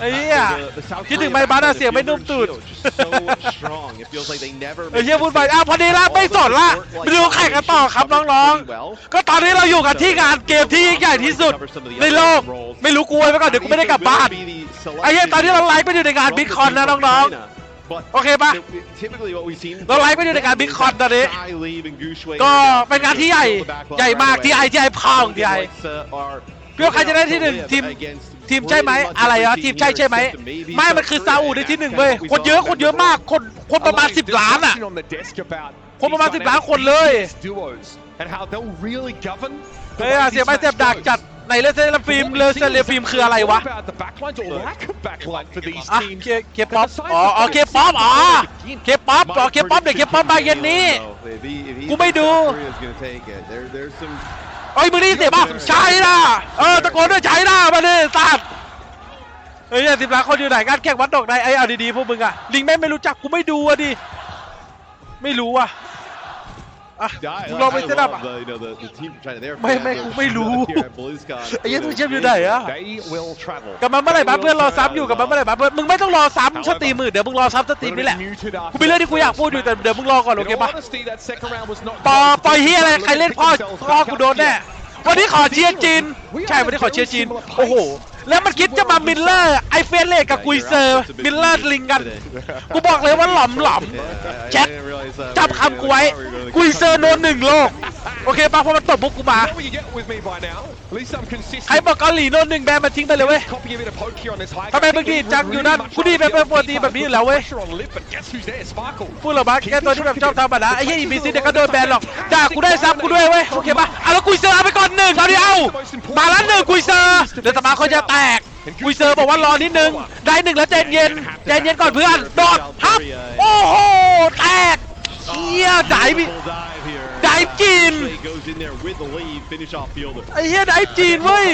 ไอ้เหี้ยคิดถึงไมค์บัสอะเสียงไม่นุ่มตูดไอ้เหี้ยพูดไปอ้าวพอดีละไม่สนละไปดูแข่งกันต่อครับน้องๆ ก็ตอนนี้เราอยู่กันที่งานเกมที่ยิ่งใหญ่ที่สุดในโลก ไม่รู้กูไว้ไปก่อนเดี๋ยวกูไม่ได้กลับบ้าน ไอ้เหี้ยตอนนี้เราไลฟ์ไปอยู่ในงาน Bitcoin นะน้องๆโอเคปะเราไลฟ์ไปอยู่ในงาน Bitcoin ตอนนี้ ก็เป็นงานที่ใหญ่ ใหญ่มากที่ไอที่ไอพองที่ไอ เพื่อใครจะได้ที่หนึ่งทีมทีมใช่ไหมอะไรอะทีมใช่ใช่ไหมไม่มันคือซาอุในที่หนึ่งเว้ยคนเยอะคนเยอะมากคนคนประมาณ 10 ล้านอะคนประมาณ 10 ล้านคนเลยเฮ้ยอะเสียไม่เสียบดักจัดในเลเซลฟิล์มเลเซลฟิล์มคืออะไรวะอะเคเคป๊อปอ๋ออ๋อเคป๊อปอ๋อเคป๊อปอ๋อเคป๊อปเดี๋ยวเคป๊อปมาเย็นนี้กูไม่ดู เอ้ยมึงได้ยินเสียงป่ะใช่ล่ะเออตะโกนด้วยใช่ล่ะมาดิสัตว์เฮ้ยสิบล้านคนอยู่ไหนกันแข่งวัดดอกได้ไอ้เอาดีๆพวกมึงอะลิงแม่งไม่รู้จักกูไม่ดูอะดิไม่รู้อะ อะมึงลองไปเซตอัพอะไม่ไม่กูไม่รู้ไอ้เหี้ยตัวเชื่อมอยู่ไหนอะกลับมาเมื่อไหร่บ้าเพื่อนรอซ้ำอยู่กลับมาเมื่อไหร่บ้าเพื่อนมึงไม่ต้องรอซ้ำสตรีมมือเดี๋ยวมึงรอซ้ำสตรีมนี่แหละกูมีเรื่องที่กูอยากพูดอยู่แต่เดี๋ยวมึงรอก่อนโอเคปะปอปอยเฮียอะไรใครเล่นพ่อพ่อกูโดนแน่วันนี้ขอเชียร์จีนใช่วันนี้ขอเชียร์จีนโอ้โห แล้วมันคิดจะมามิลเลอร์ไอเฟนเลกับกุยเซอร์มิลเลอร์ลิงกัน กูบอกเลยว่าหล่อมหล่อมแจ็คจำคำกูไว้กุยเซอร์โนนหนึ่งโลก โอเคปะเพราะมันตบพวกกูมาใครบอกเกาหลีโนนหนึ่งแบนมันทิ้งไปเลยเว้ยทำไมมึงดีดจังอยู่นั่นกูดีแบบเป็นปกติแบบนี้อยู่แล้วเว้ยพูดเหรอบัสแค่ตัวที่แบบชอบทำอะนะไอ้เหี้ยอีบีซีเดี๋ยวก็โดนแบนหรอกด่ากูได้ซ้ำกูด้วยเว้ยโอเคปะอะแล้วกุยเซอร์เอาไปก่อนหนึ่งเอาดิเอามาแล้วหนึ่งกุยเซอร์เดี๋ยวสมาเขาจะแตกกุยเซอร์บอกว่ารอนิดนึงได้หนึ่งแล้วใจเย็นใจเย็นก่อนเพื่อนโดดฮับโอ้โหแตกเฮียไดบิ ไดจีน ไอ้เฮียไดจีนเว้ย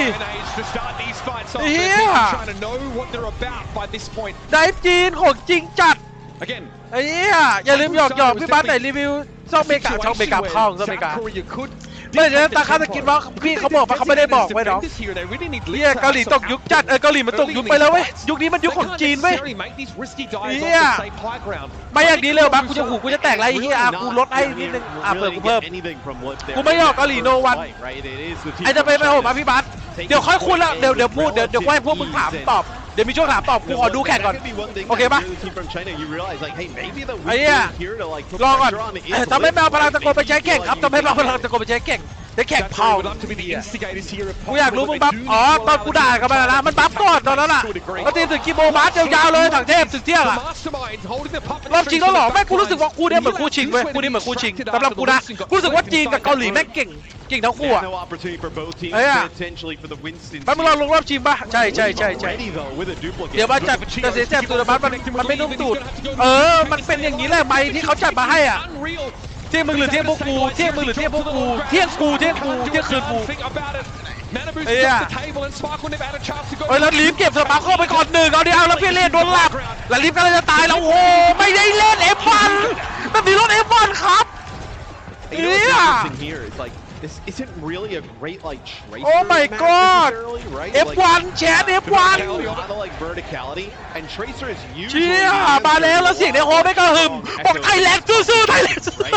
ไดจีนของจริงจัด Again, ไอ้เหี้ยอย่าลืมหยอกหยอกพี่บัสไหนรีวิวช่องเมกาช่องเมกาเข้าช่องเมกา ไม่เดี๋ยวตาข้าจะกินว่าพี่เขาบอกว่าเขาไม่ได้บอกไว้น้องเฮียเกาหลีตกยุคจัดเออเกาหลีมันตกยุคไปแล้วเว้ยยุคนี้มันยุคของจีนเว้ยเหี้ยไม่อย่างนี้เลยบัสกูจะหูกูจะแตกไรไอ้เฮียอะกูลดให้นิดนึงอะเปิดกูเพิ่มกูไม่ยอกเกาหลีโนวันไอ้จะไปไปโหมาพี่บัสเดี๋ยวค่อยคุยละเดี๋ยวเดี๋ยวพูดเดี๋ยวเดี๋ยวค่อยพวกมึงถามตอบ เดี๋ยวมีช่วงถามตอบกูขอดูแข่งก่อน โอเคปะไอ้เหี้ยรอก่อนเออทำให้แมวพลังตะโกนไปใช้แข่งครับทำให้แมวพลังตะโกนไปใช้แข่ง เดี๋ยวแข่งเผากูอยากรู้มึงบัฟอ๋อตอนกูด่ากันมาแล้วนะมันบัฟก่อนตอนนั้นอะก็ตีถึงกี่โมงบัฟยาวๆเลยถังเทพถึงเที่ยงอะรอบชิงแล้วเหรอแม่งกูรู้สึกว่าคู่เนี้ยเหมือนคู่ชิงเว้ยคู่นี้เหมือนคู่ชิงสำหรับกูนะกูรู้สึกว่าจีนกับเกาหลีแม่งเก่งเก่งทั้งคู่อะเฮ้ยแป๊บมึงเราลงรอบชิงปะใช่ใช่ใช่ใช่เดี๋ยวมาจัดแต่เสียแสบตูดบัสมันมันไม่นุ่มตูดเออมันเป็นอย่างนี้แหละไม้ที่เขาจัดมาให้อะ เที่ยงมึงหรือเที่ยงพวกกู เที่ยงมึงหรือเที่ยงพวกกู เที่ยงกู เที่ยงกู เที่ยงคืนกูเฮ้ยเฮ้ยแล้วลีฟเก็บสปาร์คเข้าไปก่อนหนึ่งเอาดิเอาแล้วพี่เล่นโดนหลับแล้วลีฟก็เลยจะตายแล้วโอ้โหไม่ได้เล่นเอฟวันแบบนี้รถเอฟวันครับ You know what's Yeah. interesting here? It's like this isn't really a great like tracer Oh my match God. necessarily, right? Like, F1 แชท there's F1 a lot of like verticality and tracer is usually เชี่ยมาแล้วแล้วเสียงในโฮไม่กระหึ่มบอกไทยแลนด์สู้ๆไทยแลนด์สู้ right?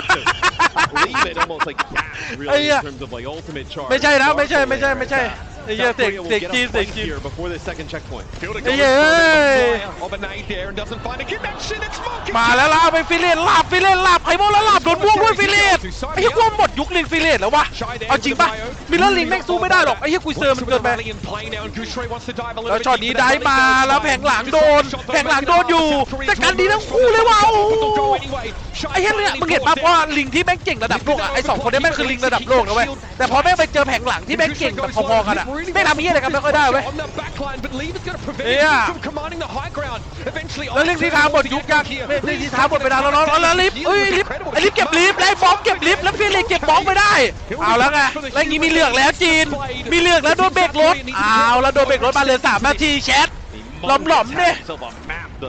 To leave it almost like gas ไอ้ really เหี้ย in terms of like ultimate charge. ไม่ใช่นะไม่ใช่ไม่ใช่ Powerful ไม่ใช่ there. ไอ้เหี้ย South เสียง Korea will เสียง get จีน a เสียง fight จีน here before the second checkpoint. ไอ้เหี้ยเอ้ยมาแล้วล่ะไปฟิเลตลาบฟิเลตลาบไอ้โมแล้วลาบโดนม่วงด้วยฟิเลตไอ้เหี้ยกลัวหมดยุคลิงฟิเลตแล้ววะเอาจริงปะมิลเลอร์ลิงแม่งสู้ไม่ได้หรอกไอ้เหี้ยกุยเซอร์มันเกินไป แล้วช็อตนี้ได้มาแล้วแผงหลังโดนแผงหลังโดนอยู่แต่กันดีทั้งคู่เลยว่ะโอ้โหไอ้เหี้ยเนี่ยมึงเห็นปะว่าลิงที่แม่งเก่งระดับโลกอะไอ้สองคนนี้แม่งคือลิงระดับโลกนะเว้ยแต่พอแม่งไปเจอแผงหลังที่แม่งเก่งแบบพอๆกันอะไม่งทำเหี้ยอะไรกันไม่ค่อยได้เว้ย Yeah. แล้วลิฟต์ที่เท้าหมดยุคยังไม่ลิฟต์ที่เท้าหมดไปนานแล้วเนาะแล้วลิฟต์เอ้ยลิฟต์ไอ้ลิฟต์เก็บลิฟต์แล้วไอ้ฟองเก็บลิฟต์แล้วพี่เลยเก็บฟองไปได้ เอาแล้วไงแล้วอย่างงี้มีเลือกแล้วจีน มีเลือกแล้วโดนเบรกรถเอาแล้วโดนเบรกรถมาเหลือสามนาทีแชทหลอมๆเนี่ย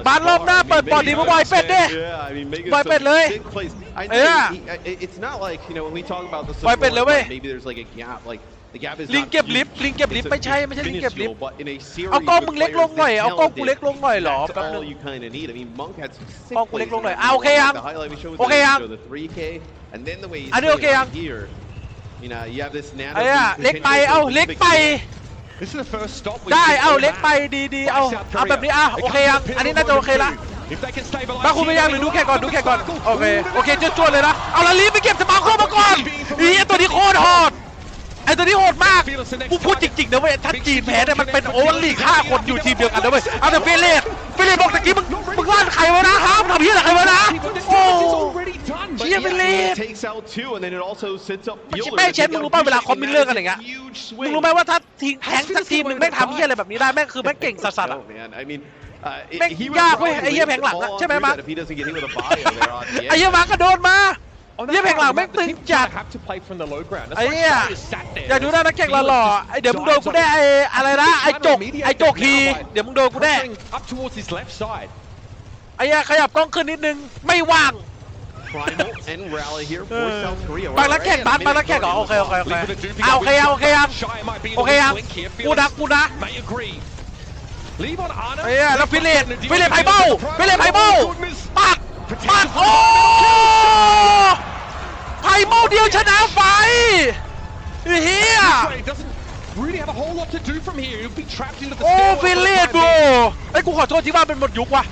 บ้านรอบหน้าเปิดบอลดีมาบอยเป็ดดิบอยเป็ดเลยเออ It's not like you know when we talk about the บอยเป็ดเลยเว้ย maybe there's like a gap like The gap is ลิง not เก็บลิฟ huge. ต์ลิงเก็บลิฟ It's ต์ a ไม่ใช่ไม่ใช่ลิงเก็บลิฟต์ minuscule, but in a series เอากล้อง with มึงเล็กลง players หน่อย this เอากล้องกู talented, เล็กลงหน่อยเหรอ that's แป๊บนึ all ง you kind of need. I mean, Monk had some sick กล้องกูเล็ก plays ลงหน่อย in อะโอเค that ยัง The highlight we showed was โอเค the- ยัง the 3K, and then the way he's อันนี้โอเค playing ยัง right here. You know, you have this nano ไอ้อะ boost เล็กไป potential เอา for เล็ก specific ไป hits. This is the first stop we've ได้ seen เอา all เล็ก match ไปดีดี by เอา South เอาแบบนี้อะ Korea. โอเคยังอันนี้น่าจะโอเคละ If they can stabilize มาคุณไปยังหรือดูแข่งก่อนดูแข่งก่อนโอเคโอเคจวดๆเลยนะเอาละรีบไปเก็บสมาร์คมาก่อนอีไอตัวนี้โคตรโหด ไอตัวนี้โหดมากกูพูดจริงๆนะเว้ยถ้าจีนแพ้เนี่ยมันเป็นโอเวอร์ลีกห้าคนอยู่ทีมเดียวกันนะเว้ยเอาแต่เฟเลสเฟเลสบอกตะกี้มึงมึงล่านใครวะนะฮะมึงทำเหี้ยอะไรใครวะนะโอ้ It's already done. But Yeah, yeah, I mean, believe. it takes out two, and then it also sets up มัน Fielder แม่ง to เชฟ take มึง out รู้ป่ะเวลา Bishop, คอมมิน and เลิก that กัน is อย่างเงี้ย a huge มึง swing. รู้ไหมว่าถ้าทีมแทงสักทีมหนึ่งแม่งทำเหี้ยอะไรแบบนี้ได้แม่งคือแม่งเก่งสัสๆอะ Oh, man. I mean, uh, it- Mec- he would ยากเว้ย probably ไอ้เหี้ย leave แผงหลัง the อะ ball ใช่ไหม through มาร์ค that if he doesn't get hit with a bio there on the ไอ้ end. เหี้ยมาร์คกระโดดมา Oh, เหี้ยแผงหลังแม่งตึงจัด have to play from the low ground. That's ไอ้ why เหี้ย Shai is sat there. อยากดูหน้านักแข่งหล่อๆไอ้เดี๋ยวมึงโดนกูแน่ไอ้อะไรนะไอ้จกไอ้จกฮีเดี๋ยวมึงโดนกูแน่ Pressuring up towards his left side. ไอ้เหี้ยขยับกล้องขึ้นนิดนึงไม่ว่าง Primal and rally here เอ for อ South Korea. บางนักแข่งบางบางนักแข่งเหรอโอเคโอเคโอเค Leave it to Doopy อะโอเคยังโอเคยัง Shai might be in โอ the เคยัง weak link here. กูนะ Felix กูนะ may agree. Leave on Arna. ไอ้เหี้ยแล้วฟิเลตฟิเลตไพเบิลฟิเลตไพเบิล ปักปักโอ้ไพเบิลเดียวชนะไฟไอ้เฮีย He doesn't really have a whole lot to do from here. He'll be trapped into the โอ้ stairwell ฟิ for the เลต time โบ being. ไอ้ยกูขอโทษที่ว่าเป็นหมดยุคว่ะ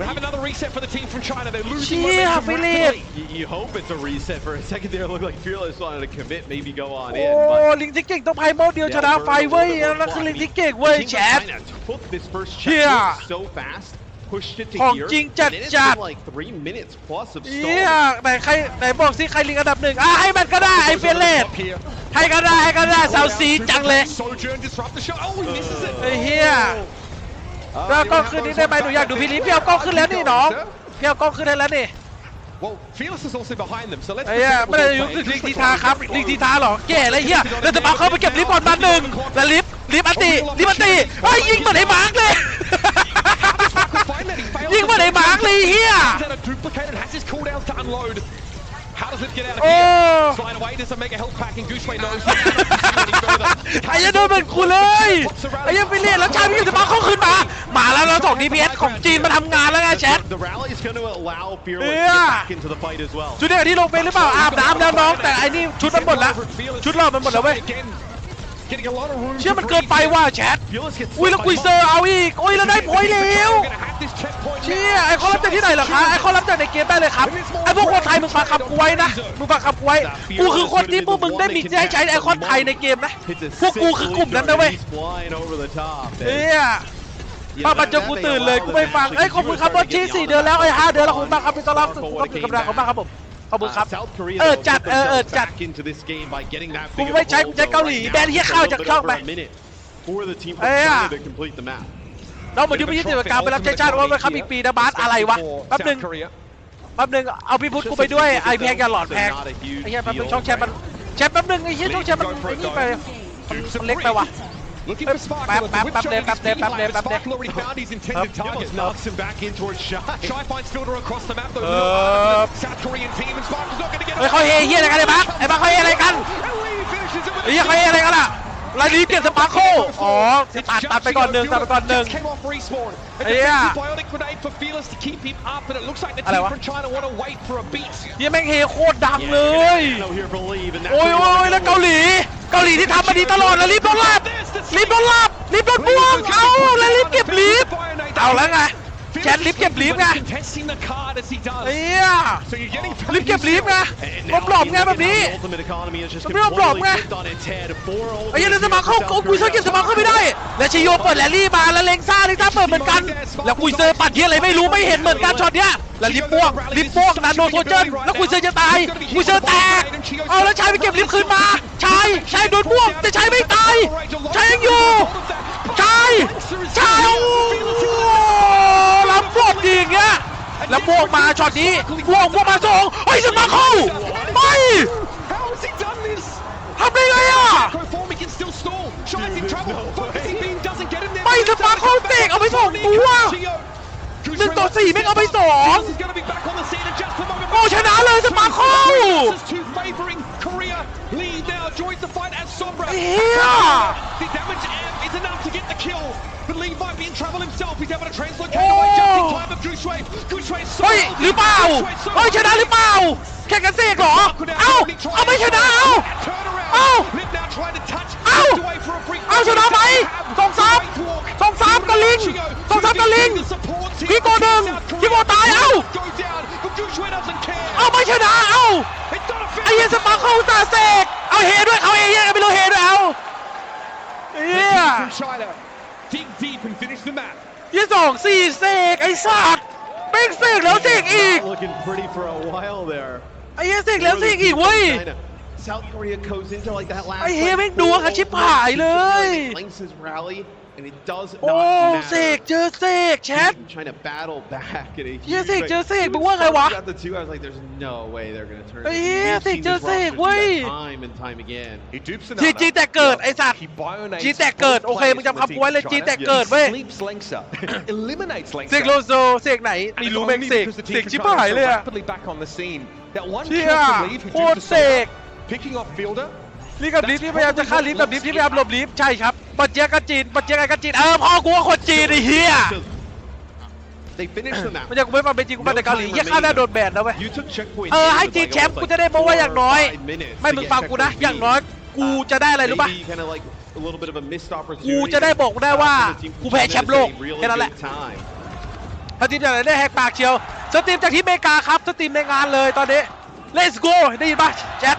We have another reset for the team from China. They're losing เชี่ย momentum ฟิเลต rapidly. You, you hope it's a reset for a second there. It looked like Fearless wanted to commit, maybe go on โอ้ in. But ลิงที่เก่งต้องไพเบิลเดียวชนะไฟเว้ยนั่นคือลิงที่เก่งเว้ย Team แช from ท China took this first Yeah. checkpoint so fast, pushed it to ของ here, จริง and จัด then it's จัด been like three minutes plus of เฮีย stalling. ไหนใครไหนบอกสิใครลิงอันดับหนึ่งอะให้มันก็ได้ไอ้เฟเลต Up here. ให้ก็ได้ให้ก็ได้สาวสีจังเลย Sojourn disrupt the shot. Oh, he misses it. ไอ้เฮีย Uh, แล้ว you กล้อง have ขึ้น those นี่ได้ไหมหนูอยากดูพี่ลิฟพี่เอากล้องขึ้นแล้วนี่น้องพี่เอากล้องขึ้นได้แล้วนี่ Well, Felix is also behind them, so let's ไอ้เหี้ย pretend ไม่ได้ we're ยุ all คลิ playing. งทีทาครับลิงทีทาเหรอแก่อะไรเฮียแล้วจะมาเข้าไปเก็บลิฟต์บอลมาหนึ่งแล้วลิฟต์ลิฟต์อันติลิฟต์อันติเฮ้ยยิงเหมือนไอ้มาร์กเลย เหมือนไอ้มาร์กเลยเฮีย Is that a duplicated? Has his cooldowns to unload? How does it get out of โอ้ here? Slide away, does it make a health pack? And Gooseway knows. ไอ้เหี้ยโดนเหมือนกูเลยไอ้เหี้ยไปเรียนแล้วชายพี่จะมาเข้าขึ้นมา มาแล้วเราสอง DPS ของจีนมาทำงานแล้วไงแชท The rally is going to allow Fearless to Yeah. get back into the fight as well. ชุดเดียวที่ลงเป็นหรือเปล่าอาบน้ำแล้วน้องแต่ไอ้นี่ชุดมันหมดแล้วชุดเรามันหมดแล้วเว้ย Again, getting a lot of room เชื่อ to มันเกิน breathe ไป here. ว่ะแชท Fearless gets อุ้ยแล้ว swept กุ by ยเซอร์เอาอีกอุ้ยแล้วได้พอยต์แล้ว We're gonna have this checkpoint เชี่ย now. ไอ้เขารับจากที่ไหนเหรอคะไอ้เขารับจากในเกมได้เลยครับไอ้พวกคนไทยมึงฟังคำกูไว้นะมึงฟังคำกูไว้กูคือคนที่พวกมึงได้มีได้ใช้ไอคอนไทยในเกมนะ Hits a พวกกูคือกลุ่มนั้นนะเว้ย He's flying over the top. เฮียพอมาเจอกูตื่นเลยกูไม่ฟังเอ้ยขอบคุณครับบอสชี้สี่เดือนแล้วไอ้ห้าเดือนแล้วขอบคุณมากครับพี่ต้อนรับสู่ขอบคุณกำลังขอบคุณมากครับผมขอบคุณครับ South Korea เออ though, จัด put เออเออ themselves จัด back into this game by getting that กู big of ไม่ a ใช้กู hold, ใช้ though. เกาหลี Right แบ now, นเฮีย it's ข้าว a จาก little ช่อง bit ไป over a minute For the team from เอ้ย China to complete the map. เราเหมือนยุคพิจิตรกลางไปรับใช้ชาติว่าไว้ครับอีกปีนะบาสอะไรวะแป๊บนึง South Korea. แป๊บนึงเอาพี่พุทธกูไปด้วยไอแพงอย่าหลอดแพง Not a huge ไอ้เหี้ยแป๊บนึง deal. ช่องแชทมันแชทแป๊บนึงไอ้เหี้ยช่องแชทมันไอ้นี่ไปมันเล็กไปว่ะ Looking Bap, for Sparkle. bap, It's a whip bap, shot bap, in bap, his feet bap, lane, bap, but bap. Sparkle already found his intended Fearless target. knocks him back in towards Shy. Shy finds Fielder across the map, though. Uh, No, the South Korean team, and Sparkle's not going to get เฮ้ยเขาเฮเฮียอะไรกันไอ้บักไอ้บักเขาเฮอะไรกัน And Lee finishes it with ไอ้เฮียเขาเฮอะไรกันอะ ลายนี้เปลี่ยนสปาร์โคอ๋อ It's ตัด just ตัดไปก่อนหนึ่งตัดไปก่อนหนึ่ง Just came off respawn. A Yeah. defensive bionic grenade for Fearless to keep him up, and it looks like the อะไร team วะ from China want to wait for a beat. เฮียแม่งเฮโคตรดัง Yeah, เลย Nano here for leave, and that's โอ้ย what โอ้ he ย wanted แล้ว to เกาหลี เกาหลีที่ทำมาดีตลอดแล้วรีบโดนลับรีบโดนลับรีบโดนบ่วงเอาแล้วรีบเก็บลิฟต์เอาแล้วไง แชทลิฟต์เก็บลิฟต์ไง Contesting the card as he ไอ้ does. เฮีย So you're getting รีบเก็บลิฟต์ไง And หลบหลบไงแบบนี้มันไม่ยอมหลบไงไอ้เหี้ย ultimates แล้วสมา here เข้าโอ้กุยเซอร์เก็บสมาเข้าไม่ได้ และชิโยเปิดแลลี่มาแล้วเลงซ่าเลิซ่าเปิดเหมือนกัน แล้วกุยเซอร์ปัดเฮียอะไรไม่รู้ไม่เห็นเหมือนกันช็อตเนี้ยแล้วลิฟต์ม่วงลิฟต์ม่วงนาโนโทเจนแล้วกุยเซอร์จะตายกุยเซอร์แตกเอาแล้วชายไปเก็บลิฟต์คืนมาชายชายโดนม่วงแต่ชายไม่ตายชายยังอยู่ชายชายโอ้ พวกดีอย่างเงี้ยแล้วม่วงมาช็อตนี้ม่วงม่วงมาสองเฮ้ยสมาเข้าไม่ How has he done this? ทำได้ไงอะ Go form, he can still stall. Shy's in trouble. Focusing beam doesn't get him there. ไม่สมาร์ทเข้าเตะเอาไปสองตัวหนึ่งต่อสี่ไม่งเอาไปสอง He's going to be back on the scene in just a moment. โอ้ชนะเลยสมาร์ทเข้า This is two favoring Korea. Lee now joins the fight as Sombra. Yeah. The damage amp is enough to get the kill. But Lee might be in trouble himself. He's able to translocate Oh. away just in time of Gooshway. Gooshway เฮ้ยหรือเปล่าเฮ้ยชนะหรือเปล่า แข่งกันเสกเหรอ เอ้า เอาไม่ชนะเอ้า Turn around. Ow. Lip now trying to touch. Ow. Gets away for a free เอาชนะไหม สองสาม สองสามกับลิง สองสามกับลิงพี่โกหนึ่งพี่โกตายเอ้า Go down, but Gooshway doesn't care. เอาไม่ชนะเอ้า It's not a ไอ้เหี้ยสปาร์คเขาอุตส่าห์เสก เอาเฮด้วย เอาเฮเหี้ยกันไปเลยเฮด้วยเอาเฮีย from China. Dig deep and finish the map. ยี่สองสี่เสกไอ้สัตว์แม่งเสกแล้วเสกอีก Not looking pretty for a while there. ไอ้เหี้ยเสกแล้วเสกอีกเว้ย China. South Korea goes into like that last. ไอ้เหี้ย like, แม่งดวงอะชิบหายเลย Lengths his rally, And it does โอ้ not เสก matter. เจอเสกแชท Trying to battle back at a เหี้ย huge เสก rate. เจอเสกมึงว่าไงวะ Got the two. I was like, there's no way they're gonna turn. ไอ้ it. เหี้ย We've เสก seen เจอ this เสก roster do เว้ย that Time and time again. He dupes จีจีแต่เกิดไอ้สัตว์ He bionates จีแต่เกิดโอเคมึงจำคำกูไว้เลยจีแต่เกิดเว้ย Sleeps Lengsa. Eliminates เสก Lengsa. โลโซเสกไหนไม่รู้แม่งเสกเสกชิบหายเลยอะ rapidly back on the scene. That one เชี่ kill ย from Leave who โคตร duped เส the ก Picking off Fielder. ลิฟกับลิฟที่พยายามจะฆ่าลิฟกับลิฟที่พยายามหลบลิฟใช่ครับปัจเจียกับจีนปัจเจียกับจีนเออพ่อกูว่าคนจีนไอ้เหี้ย So, they finished the map. ไม่ใช่กูไม่มาเป็นจริงกูมาแต่เกาหลีเหี้ยข้าหน้าโดนแบนนะเว้ย You took checkpoint. เออ in ให้ with จีน like แชมป์ almost กู like จะได้บอกว่า four อย่าง or น้อย five minutes ไม่ to มึง get ฟังกูนะ checkpoint อย่างน้อยกูจะได้อะไรรู้ป่ะ Maybe kind of like a little bit of a missed กู opportunity. จะได้บอกได้ว่า for the team กูแพ้แชมป์โลก to really แค่นั้นแหละ good time. สตรีมจากไหนได้แฮกปากเชียวสตรีมจากที่อเมริกาครับสตรีมในงานเลยตอนนี้ let's go ได้ยินป่ะแชท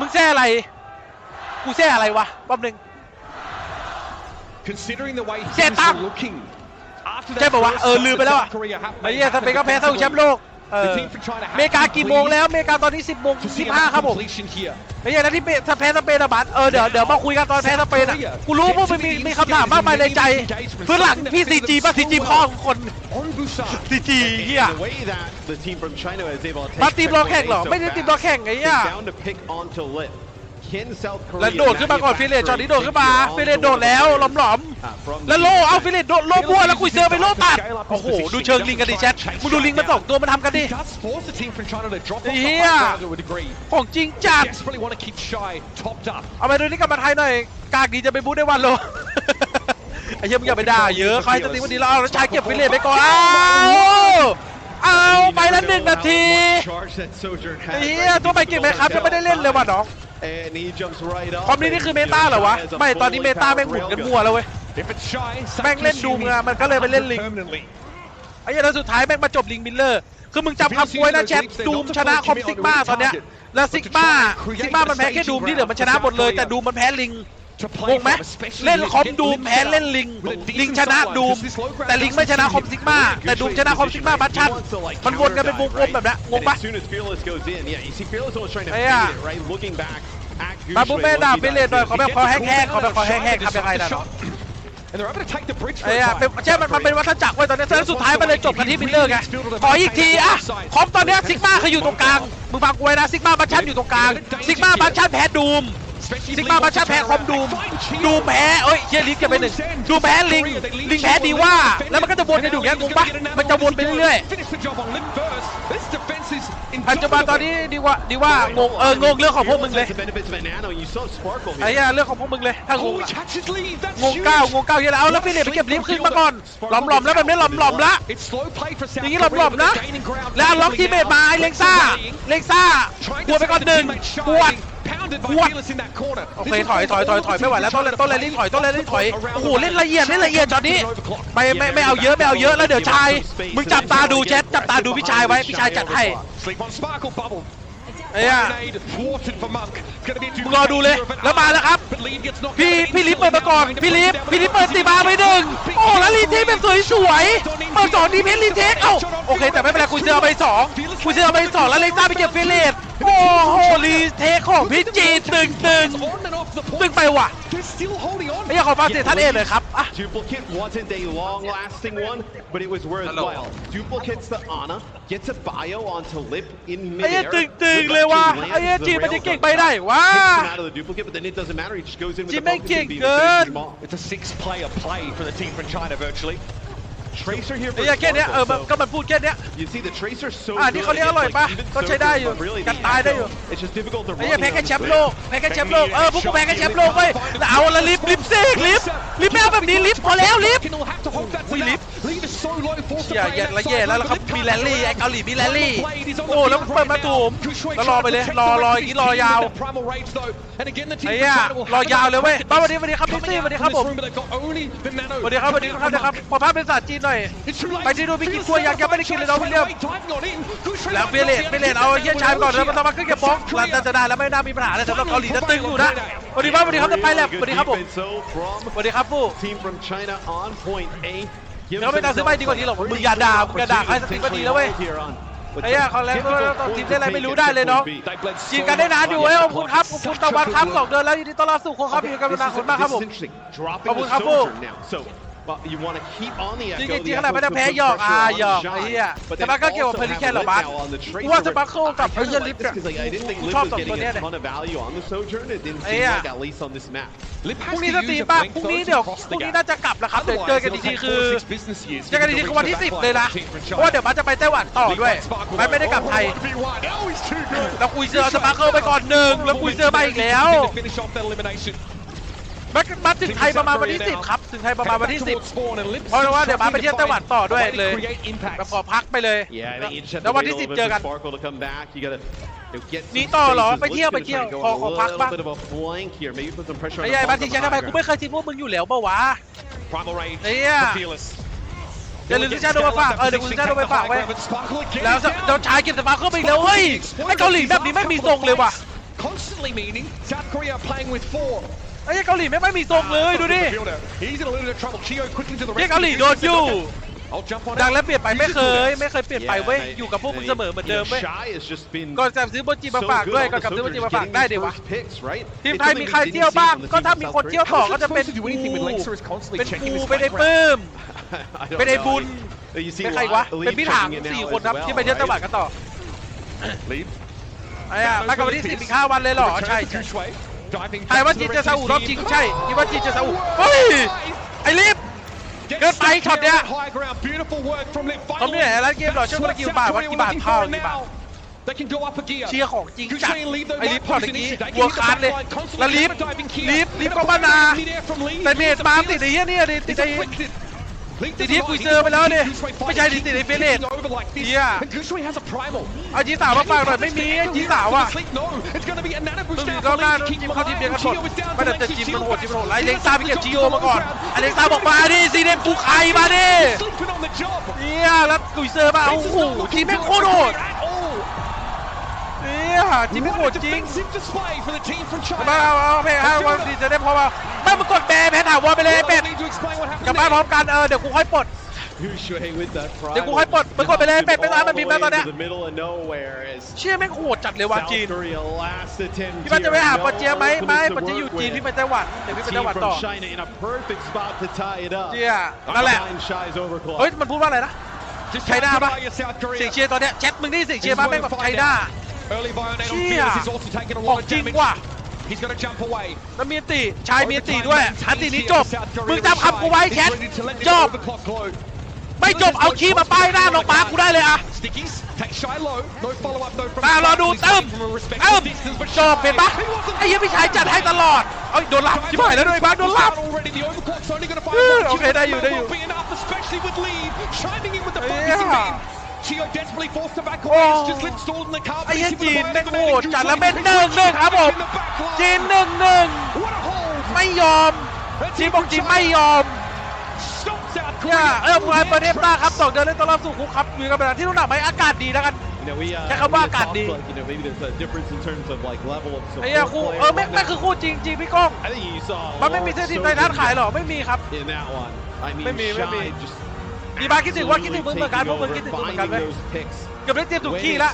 มึงแซ่อะไร กูแซ่อะไรวะแป๊บนึง Considering the way things Setan. are looking. After ใช่ that ป่าวะ first เออ shot ลืม that ไปแล้วอะ South Korea have ไอ้ made เหี้ยส happen เปนก็แพ้เท่าแชมป์โลก เออ The team from China อเมริกากี่โมงแล้วอเมริกาตอนนี้ 10โมง To see 15ครับผม completion here. ไอ้เหี้ยแล้วที่สเปนสเปนอะบัตเออเดี๋ยวเดี๋ยวมาคุยกันตอนแพ้สเปนอะกูรู้พวกมันมีมีคำถามมากมายในใจเพื่อนหลังพี่ซีจีป่ะซีจีพ่อของคน On Busan. ซีจีเหี้ย And the way that the team from China is able to take มาทีมรอแข่ง checkpoint เหรอ A so ไม่ได้ทีมรอ fast, แข่งไอ้เหี้ย they down to pick onto Lip. Can South Korea แล้วโดดขึ้นมาก่อนฟิเลตจอดนี้โดดขึ้นมาฟิเลตโดดแล้วหลอมหลอม Uh, from ๆ แล้วโลเอาฟิเลตโดดโลบัวแล้วคุยเซอร์ไปโลตัดโอ้โหดูเชิงลิงกันดิแชทมึงดูลิงมันสองตัวมันทำกันดิ He does force the team from China to drop off the Yeah. high ground to a degree. ของจริงจัด Desperately want to keep Shy topped up. เอาไปดูนี่กลับมาไทยหน่อยกากดีจะไปบู๊ได้วันโลไอ้เหี้ยมึงอย่าไปด่าเยอะใครจะตีวันนี้แล้วเอาแล้วชายเก็บฟิเลตไปก่อนเอาเอาไปแล้วหนึ่งนาที Charge that Sojourn ไอ้ has เหี้ย right ตัวไปเก่งไหมครับยังไม่ได้เล่นเลยว่ะน้อง And he jumps right up คอมนี้นี่คือเมตาเหรอวะ ไม่ตอนนี้เมตาแม่งหมุนกันมั่วแล้วเว้ย If it's Shy, แม่งเล่นดูมอะมันก็เลยไปเล่นลิง permanently. ไอ้เหี้ยแล้วสุดท้ายแม่งมาจบลิงมิลเลอร์ คือมึงจำคำกล้วยนะแชทดูมชนะคอมซิกมาตอนเนี้ยแล้วซิกมาซิกมามันแพ้แค่ดูมที่เหลือมันชนะหมดเลยแต่ดูมมันแพ้ลิง To ง play งไหม from, especially เล่น with คอม Hit ดูม Lim แพ้ setup เล่นลิง with a decent ลิงชนะ sideline, ดูม because this low ground แต่ลิงไม่ชนะคอมซิกมาแต่ดูมชนะคอมซิกมาบัตชันมันวนกันเป็นวงกลมแบบเนี้ยงง And ปะ as soon as Fearless goes in, yeah, you see Fearless almost trying to Yeah. fade it, right? Looking back at มาปุ๊บ Gushue, แม่ด่า what he ไปเลย does หน่อย is ขอแบบขอแห้งๆขอแบบขอแห้งๆทำยังไงล่ะน้อง And they're able to take the bridge for ไอ้ a อะ time. เป็นใช่มันมันเป็นวัฏจักรเว้ยตอนนี้แล้วสุดท้ายมันเลยจบกันที่มิลเลอร์ไงขออีกทีอะคอมตอนเนี้ยซิกมาคืออยู่ตรงกลางมึงฟังกูไว้นะซิกมาบัตชันอยู่ตรงกลางซิกมาบัตชันแพ้ดูม ซิกมาบัตชันแพ้คอมดูมดูมแพ้เอ้ยเฮียลิงเก็บไปหนึ่งดูมแพ้ลิงลิงแพ้ดีว่าแล้วมันก็จะวนกันอยู่อย่างเงี้ยงงปะมันจะวนไปเรื่อย Finish the job on Lim first. ปัจจุบันตอนนี้ดีว่าดีว่างงเอองงเรื่องของพวกมึงเลย Fearless has the benefits of a nano, and you saw Sparkle ไอ้ here. เหี้ยเรื่องของพวกมึงเลยถ้ากู Oh, he catches Lee. That's งง huge. เก้างงเก้าเฮียแล้วเอาแล้วฟิลิปไปเก็บลิฟต์ขึ้นมาก่อนหลอมหลอมๆแล้วแบบนี้หลอมหลอมๆละ It's slow play for South อย่างนี้ Korea, หลอม but ๆนะ they're gaining ground แล้วล็อกทีเมทมาไอ้เล็กซ่าเล็กซ่า Trying กลัว to ไปก่อน save หนึ่ง the teammate ปวด Shy, pounded by What? Fearless in that corner. โอเคถอยถอยถอยถอยไม่ไหวแล้วต้นต้นแรลลิ่งถอยต้นแรลลิ่งถอยโอ้โหเล่นละเอียดเล่นละเอียดจอนี้ไม่ไม่ไม่เอาเยอะไม่เอาเยอะแล้วเดี๋ยวชายมึงจับตาดูแชทจับตาดูพี่ชายไว้พี่ชายจัดให้ Sleep on Sparkle Bubble. ไอ้เหี้ย Grenade thwarted for Monk. Gonna be a มึงรอดูเลยแล้วมาแล้วครับ But Lee gets knocked พี่ out พี่ลิฟเปิดมาก่อนพี่ลิฟพี่ลิฟเปิดตีบาไปหนึ่งโอ้แล้วรีเทคแบบสวยๆเปิดสองดีเพนรีเทคเอ้าโอเคแต่ไม่เป็นไรคุยเจอไปสองคุยเจอไปสองแล้วเล็กซ่าไปเก็บฟิเลต โอ้โหรีเทคของพี่จีตึงตึง On and off the ตึง point. ไปว่ะ They're still holding on. ไอ้ยังขอฟังเสียงท่านเอกเลยครับอ่ะ Duplicate wasn't a long-lasting one, but it was worthwhile. Duplicates the Ana, gets a bio onto Lip in ไอ้เหี้ย midair. ตึงตึง Lip เลยว่ะ actually ไอ้เหี้ย lands จี the มันจะ rails เก่ง up ไป top, ได้วะ takes him out of the duplicate, but then it doesn't matter. He just goes in with Ji the Meng focus and beam King, and finishes good. him off. It's a six-player play for the team from China virtually. ไอ้เหี้ยแค่เนี้ยเออมันก็มันพูดแค่เนี้ยอะนี่เขาเรียกอร่อยปะก็ใช้ได้อยู่กันตายได้อยู่ไอ้ run เยแพ้แค่แชมป์โลกแพ้แค่แชมป์โลก เออพวกกูแพ้แค่แชมป์โลกไปเอาละลิฟลิฟเซกลิฟลิฟแม่แบบนี้ลิฟต์พอแล้วลิฟต์ Will have ยแย่ละแย่แล้วแล้วเขามีแรลลี่ไอ้เกาหลีมีแรลลี่โอ้แล้วมันเปิดมาตูมแล้วรอไปเลยรอรออย่างนี้รอยาว ไอ้ย่ารอยาวเลยเว้ยบ้าสวันนี้วันนี้ครับพี่ซี่วันนี้ครับผม วันนี้ครับวันนี้ครับนะครับขอภาพเป็นศาสตร์จีนดหน่อย ไปที่ดูนไปกินกล้วยยากยัไม่ได้กินเลยเรางวิลเลียมแล้วเบเลตเบเลตเอาเยี่ยชายไก่อนแล้วมันต้องมาขึ้นแกป้องหลังจาะได้แล้วไม่น่ามีปัญหาเลยสำหรับเกาหลีนะตึงอยู่นะสวัสดีครับสวัสดีครับจะไปแล้วสวัสดีครับผมสวัสดีครับผู้แล้วไม่ต้องซื้อไปดีกว่านี้หรอกมึงอย่าด่ามึงอย่าด่าใครสติก็ดีแล้วเว้ยไอ้ย่าเขาแล้วตอนทีมได้อะไรไม่รู้ได้เลยเนาะจีนกันได้นานอยู่เอ้ขอบคุณครับขอบคุณตะวันครับสองเดือนแล้วยินดีต้อนรับสู่โคครับพี่กำลังคนมากครับผมขอบคุณครับผู้ จริงจริงขนาดมันจะแพ้ยอกอาหยอกไอ้เหี้ยแต่มันก็เกี่ยวกับเพลิแค่หรอบัสว่าสจะบัคโคกับไอ้เหี้ยลิฟต์อ่ชอบสองตัวเนี้ยเลยไอ้เหี้ยพรุ่งนี้จะตีป่ะพรุ่งนี้เดี๋ยวพรุ่งนี้น่าจะกลับแล้วครับเดี๋ยวเจอกันจริงๆคือเจอกันจริงๆวันที่ 10 เลยนะเพราะว่าเดี๋ยวบัสจะไปไต้หวันต่อด้วยบัสไม่ได้กลับไทยแล้วคุยเจอสปาร์เคิลไปก่อนหนึ่งแล้วคุยเจอไปอีกแล้ว มันมันถึงไทยประมาณวันที่สิบครับ ถึงไทยประมาณวันที่สิบเพราะว่าเดี๋ยวมาไปเที่ยวไต้หวันต่อด้วยเลยแล้วขอพักไปเลย แล้ววันที่สิบเจอกันนี่ต่อเหรอ ไปเที่ยวไปเที่ยว ขอขอพักบ้างไอ้ใหญ่มาทิ้งฉันทำไมกูไม่เคยทิ้งพวกมึงอยู่แล้วเปล่าวะเนี่ยเดี๋ยวลืมชาโดนไปฝาก เออเดี๋ยวลืมชาโดนไปฝากไว้ แล้วเดี๋ยวชายเก็บสปาร์คเข้าไปแล้วเฮ้ยไอ้เกาหลีแบบนี้ไม่มีทรงเลยว่ะ constantly meaning South Korea playing with four ไอ้เกาหลีไม่ไม่มีทรงเลยดูดิเรียกเกาหลีโดนอยู่ดังและเปลี่ยนไปไม่เคย ไม่เคยเปลี่ยนไปเว้ยอยู่กับพวกมึงเสมอเหมือนเดิมเว้ยก่อนจะซื้อบบจิมาฝากด้วยก่อนจะซื้อบบจิมาฝากได้เดี๋ยวะทีมไทยมีใครเที่ยวบ้างก็ถ้ามีคนเที่ยวต่อก็จะเป็นปูเป็นปูไปได้ปื้มเป็นไอ้บุญเป็นใครวะเป็นพี่ถางสี่คนครับที่ไปเที่ยวตะวันกันต่อไอ้อะแล้วก็วันที่สี่อีกห้าวันเลยหรอใช่ ไทยว่าจีนจะซาอุรอบจริงใช่ที่ว่าจีนจะซาอุเฮ้ยไอ้ลิฟเกิดไปช็อตเนี้ยตอนนี้แหละแล้เกมหล่อช่วยกี่บาทว่ากี่บาทเท่ากี่บาทเชียร์ของจริงจัดไอ้ลิฟพอร์ตนี้วัวคานเลยแล้วลิฟลิฟลิฟก็บานาแต่เมจมาติดไอ้เนี่ยติดไอ้ ตีที่กุยเจอไปแล้วเนี่ยไม่ใช่ตีดติดในเฟเลตเฮียเอาจีสาวมาฝากหน่อยไม่มีจีสาวอะต้องมีรอบหน้าจิมเข้าทีมเบียร์กระสดไม่ได้จะจีมมันโหดจิมมันโหดไรเล็กซ่าไปเก็บจีโอมาก่อนอเล็กซ่าบอกมาดิซีเนปุกไขมาดิเฮียแล้วกุยเจอร์มาโอ้โหทีมแม่งโคตรโหดเนี่ยจิมไม่โหดจริงมาเอาเพลงเอาวันดีจะได้พอมาไม่มากด เป้เพชรถาวรไปเลยเป็ดกลับบ้านพร้อมกันเออเดี๋ยวกูค่อยปลด เดี๋ยวกูค่อยปลดมึงกดไปเลยเป็ดเปร้ไรมันมีแม่ตอนเนี้ยเชี่ยแม่งโหดจัดเลยวาจีนพี่มันจะไปหาปอเจียไหมไหม่ปอเจีอยู่จีนพี่ไปไต้หวันเดี๋ยวพี่ไปไต้หวันต่อเจียนั่นแหละเฮ้ยมันพูดว่าอะไรนะไชน่าปะสิงเชียตอนเนี้ยแชทมึงนี่สิงเชียปะแม่งแบบไชน่าเชี่ยของจริงว่ะ แล้วมีตีชายมีตีด้วยชันตีนี้จบมึงจำคำกูไว้แคทจบไม่จบเอาคีมาป้ายหน้าน้องปากูได้เลยอะตารอดูเติมเติมจบเห็นปะไอ้ยี่พี่ชายจัดให้ตลอด เอาโดนลับชิบหายแล้วด้วยบ้าโดนลับโอเคได้อยู่ได้อยู่ โอ้เหี้ยจีนแม่งโหดจัดแล้วแม็นหนึ่งหนึ่งครับผมจีนหนึ่งหนึ่งไม่ยอมจีบอกจีไม่ยอมเนี่ยเออมวยประเทปต้าครับสองเดือนเล่นตลอดสู่คุกครับมีกันเป็นที่รู้หนักไหมอากาศดีแล้วกันแค่คำว่าอากาศดีไอ้เหี้คู่เออไม่ไม่คือคู่จริงจริงพี่ก้องมันไม่มีเสื้อทีมไทยทัศขายหรอไม่มีครับไม่มีไม่มี ดีบ้างคิดถึงว่าคิดถึงมึงเหมือนกันพวกมึงคิดถึงมึงเหมือนกันไหมเกือบได้เตรียมถูกที่แล้ว